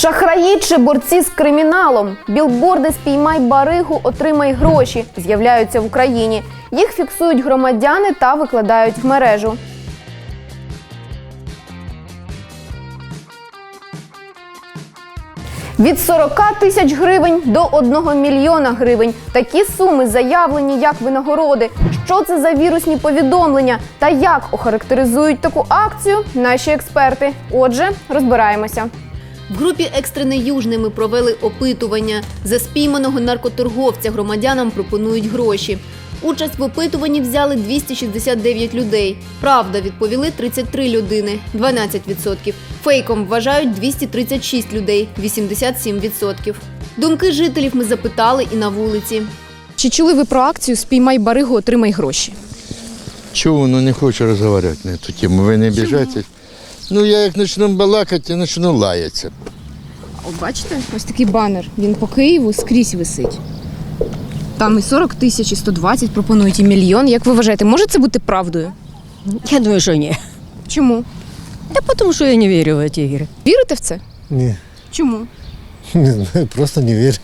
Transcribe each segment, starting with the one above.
Шахраї чи борці з криміналом. Білборди спіймай баригу, отримай гроші з'являються в Україні. Їх фіксують громадяни та викладають в мережу. Від 40 тисяч гривень до 1 мільйона гривень. Такі суми заявлені як винагороди. Що це за вірусні повідомлення та як охарактеризують таку акцію наші експерти. Отже, розбираємося. В групі екстрене южне ми провели опитування. За спійманого наркоторговця громадянам пропонують гроші. Участь в опитуванні взяли 269 людей. Правда, відповіли 33 людини, 12%. Фейком вважають 236 людей, 87%. Думки жителів ми запитали і на вулиці. Чи чули ви про акцію Спіймай баригу, отримай гроші? Чого воно не хоче розмовляти на цю тему? Ви не обіжайтесь. Ну, я як почну балакати, я почну лаятися. О, бачите, ось такий банер. Він по Києву скрізь висить. Там і 40 тисяч, і 120 пропонують, і мільйон. Як ви вважаєте, може це бути правдою? Я думаю, що ні. Чому? Та тому, що я не вірю в ці ігри. Вірите в це? Ні, Чому? не знаю, просто не вірю.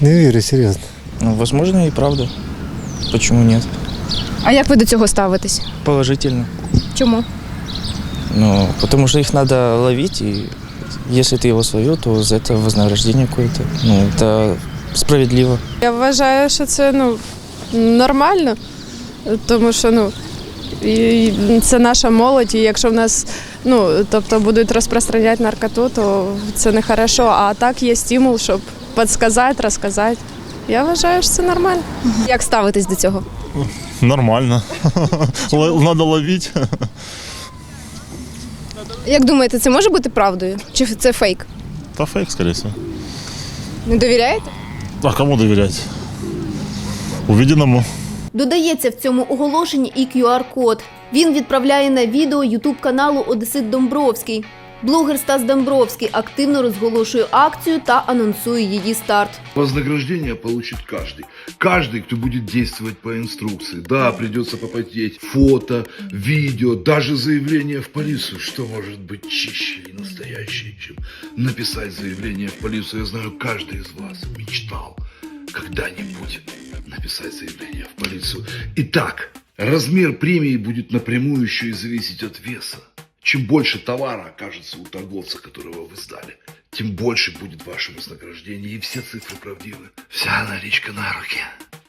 Не вірю, серйозно. Ну, возможно, и правда. Почему нет? А як ви до цього ставитесь? Положительно. Чому? Ну, потому что их надо ловить, и если ты его словил, то за это вознаграждение какое-то. Ну, это справедливо. Я вважаю, що це ну, нормально, тому що ну, і це наша молодь, і якщо в нас ну, тобто будуть розпространяти наркоту, то це не хорошо. А так є стимул, щоб підказати, розказати. Я вважаю, що це нормально. Як ставитесь до цього? Нормально. Л- Надо ловить. Як думаєте, це може бути правдою? Чи це фейк? Та фейк, скоріше. Не довіряєте? А кому довіряти? Увіденому. Додається в цьому оголошенні і QR-код. Він відправляє на відео ютуб каналу Одесит Домбровський. Блогер Стас Домбровський активно розголошує акцію та анонсує її старт. Вознаграждение получит каждый. Каждый, кто будет действовать по инструкции. Да, придется попотеть. Фото, видео, даже заявление в полицию. Что может быть чище и настоящее, чем написать заявление в полицию? Я знаю, каждый из вас мечтал когда-нибудь написать заявление в полицию. Итак, размер премии будет напрямую еще и зависеть от веса. Чем больше товара окажется у торговца, которого вы сдали, тем больше будет ваше вознаграждение, и все цифры правдивы. Вся наличка на руки.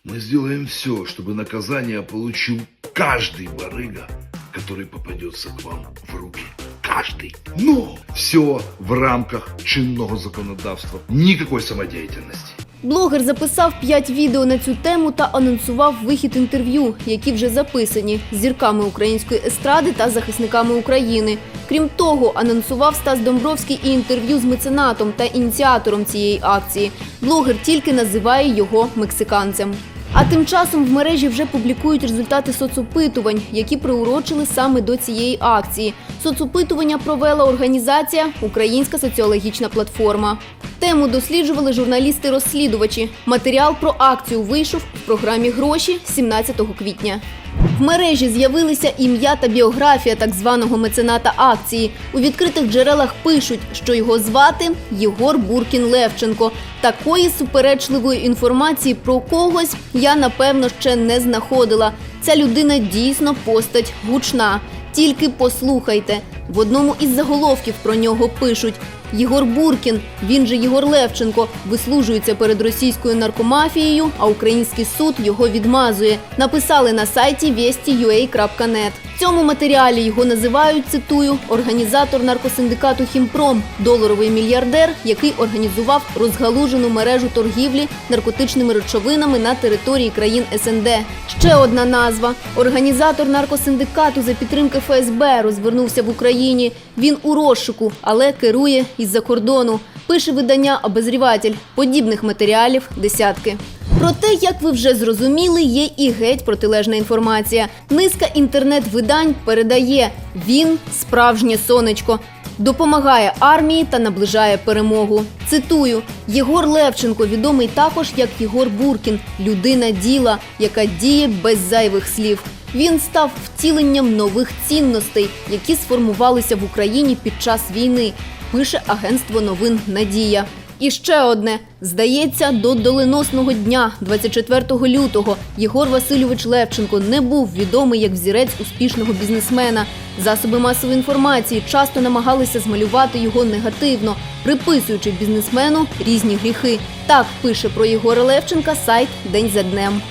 Мы сделаем все, чтобы наказание получил каждый барыга, который попадется к вам в руки. Каждый. Но все в рамках чинного законодавства. Никакой самодеятельности. Блогер записав 5 відео на цю тему та анонсував вихід інтерв'ю, які вже записані з зірками української естради та захисниками України. Крім того, анонсував Стас Домбровський і інтерв'ю з меценатом та ініціатором цієї акції. Блогер тільки називає його мексиканцем. А тим часом в мережі вже публікують результати соцопитувань, які приурочили саме до цієї акції. Соцопитування провела організація Українська соціологічна платформа. Тему досліджували журналісти-розслідувачі. Матеріал про акцію вийшов в програмі Гроші 17 квітня. В мережі з'явилися ім'я та біографія так званого мецената акції. У відкритих джерелах пишуть, що його звати Єгор Буркін Левченко. Такої суперечливої інформації про когось я напевно ще не знаходила. Ця людина дійсно постать гучна. Тільки послухайте. В одному із заголовків про нього пишуть: Єгор Буркін, він же Єгор Левченко, вислужується перед російською наркомафією, а український суд його відмазує. Написали на сайті вести.ua.net. В цьому матеріалі його називають, цитую, організатор наркосиндикату Хімпром, доларовий мільярдер, який організував розгалужену мережу торгівлі наркотичними речовинами на території країн СНД. Ще одна назва: організатор наркосиндикату за підтримки ФСБ розвернувся в Україні. Він у розшуку, але керує із-за кордону. Пише видання Обозріватель. Подібних матеріалів десятки. Проте, як ви вже зрозуміли, є і геть протилежна інформація. Низка інтернет-видань передає він справжнє сонечко. Допомагає армії та наближає перемогу. Цитую: Єгор Левченко відомий також як Єгор Буркін, людина діла, яка діє без зайвих слів. Він став втіленням нових цінностей, які сформувалися в Україні під час війни. Пише агентство новин Надія. І ще одне здається, до доленосного дня, 24 лютого, Єгор Васильович Левченко не був відомий як взірець успішного бізнесмена. Засоби масової інформації часто намагалися змалювати його негативно, приписуючи бізнесмену різні гріхи. Так пише про Єгора Левченка сайт День за днем.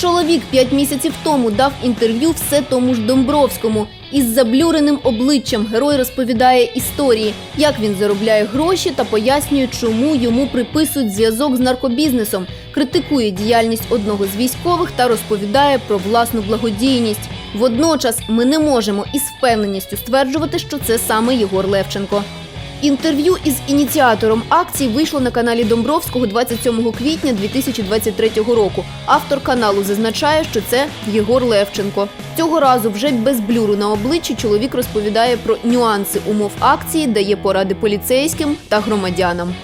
Чоловік п'ять місяців тому дав інтерв'ю все тому ж Домбровському. Із заблюреним обличчям герой розповідає історії, як він заробляє гроші та пояснює, чому йому приписують зв'язок з наркобізнесом, критикує діяльність одного з військових та розповідає про власну благодійність. Водночас ми не можемо із впевненістю стверджувати, що це саме Єгор Левченко. Інтерв'ю із ініціатором акції вийшло на каналі Домбровського 27 квітня 2023 року. Автор каналу зазначає, що це Єгор Левченко. Цього разу вже без блюру на обличчі чоловік розповідає про нюанси умов акції, дає поради поліцейським та громадянам.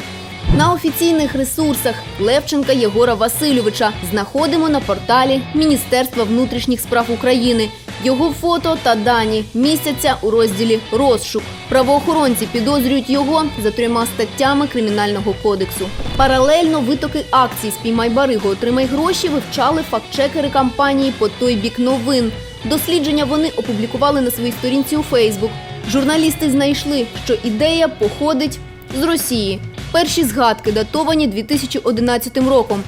На офіційних ресурсах Левченка Єгора Васильовича знаходимо на порталі Міністерства внутрішніх справ України. Його фото та дані містяться у розділі Розшук. Правоохоронці підозрюють його за трьома статтями кримінального кодексу. Паралельно витоки акцій Спіймай баригу, отримай гроші вивчали фактчекери кампанії по той бік новин. Дослідження вони опублікували на своїй сторінці у Фейсбук. Журналісти знайшли, що ідея походить з Росії. Перші згадки датовані 2011 роком.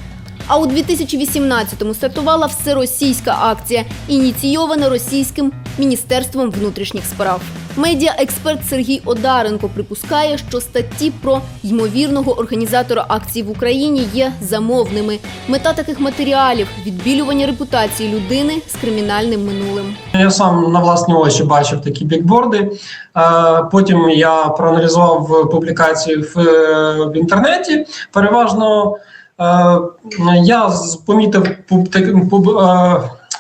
А у 2018-му стартувала всеросійська акція, ініційована російським міністерством внутрішніх справ. Медіаексперт Сергій Одаренко припускає, що статті про ймовірного організатора акції в Україні є замовними. Мета таких матеріалів відбілювання репутації людини з кримінальним минулим. Я сам на власні очі бачив такі бікборди. Е, Потім я проаналізував публікації в, е, інтернеті. Переважно я помітив е,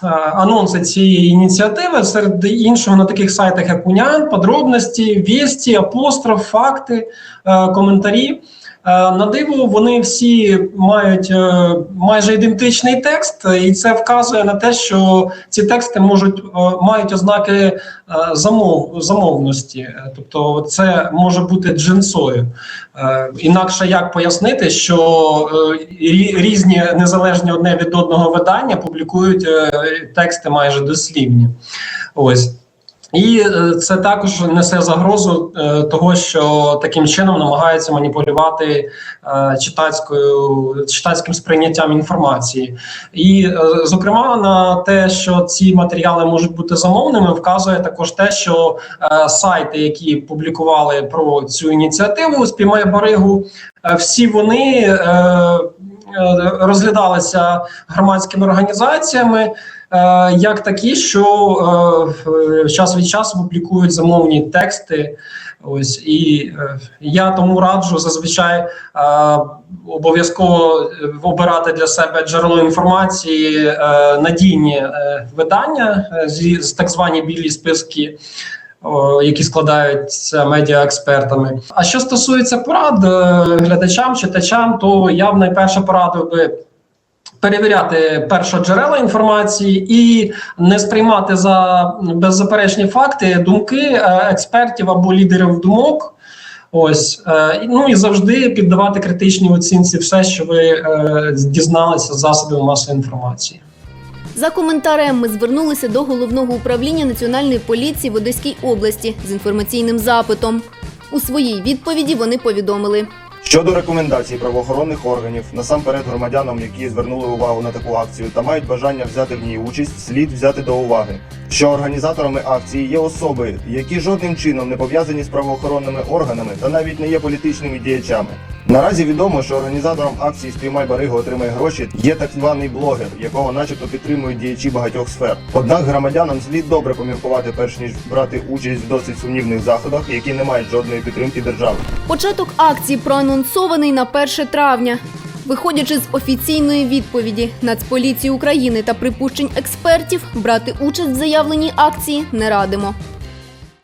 е, анонси цієї ініціативи серед іншого на таких сайтах, як Унян, подробності, Вісті, Апостроф, факти, е, коментарі. Е, На диво, вони всі мають е, майже ідентичний текст, і це вказує на те, що ці тексти можуть е, мають ознаки замов, замовності, тобто це може бути джинсою. Інакше як пояснити, що різні незалежні одне від одного видання публікують тексти майже дослівні. Ось. І е, це також несе загрозу е, того, що таким чином намагаються маніпулювати е, читацькою читацьким сприйняттям інформації. І, зокрема, на те, що ці матеріали можуть бути замовними, вказує також те, що сайти, які публікували про цю ініціативу «Спіймай баригу, всі вони розглядалися громадськими організаціями. Е, Як такі, що е, час від часу публікують замовні тексти, ось і е, я тому раджу зазвичай обов'язково обирати для себе джерело інформації, надійні видання зі з так звані білі списки. Які складаються медіаекспертами. А що стосується порад глядачам, читачам, то я б найперше порадив би перевіряти першоджерела інформації і не сприймати за беззаперечні факти думки е, експертів або лідерів думок. Ось е, ну і завжди піддавати критичній оцінці все, що ви е, дізналися з засобів масової інформації. За коментарем ми звернулися до головного управління національної поліції в Одеській області з інформаційним запитом. У своїй відповіді вони повідомили. Щодо рекомендацій правоохоронних органів, насамперед громадянам, які звернули увагу на таку акцію та мають бажання взяти в ній участь, слід взяти до уваги, що організаторами акції є особи, які жодним чином не пов'язані з правоохоронними органами та навіть не є політичними діячами. Наразі відомо, що організатором акції Спіймай баригу отримай гроші є так званий блогер, якого начебто підтримують діячі багатьох сфер. Однак громадянам слід добре поміркувати, перш ніж брати участь в досить сумнівних заходах, які не мають жодної підтримки держави. Початок акції проанонсований на 1 травня. Виходячи з офіційної відповіді Нацполіції України та припущень експертів, брати участь в заявленій акції не радимо.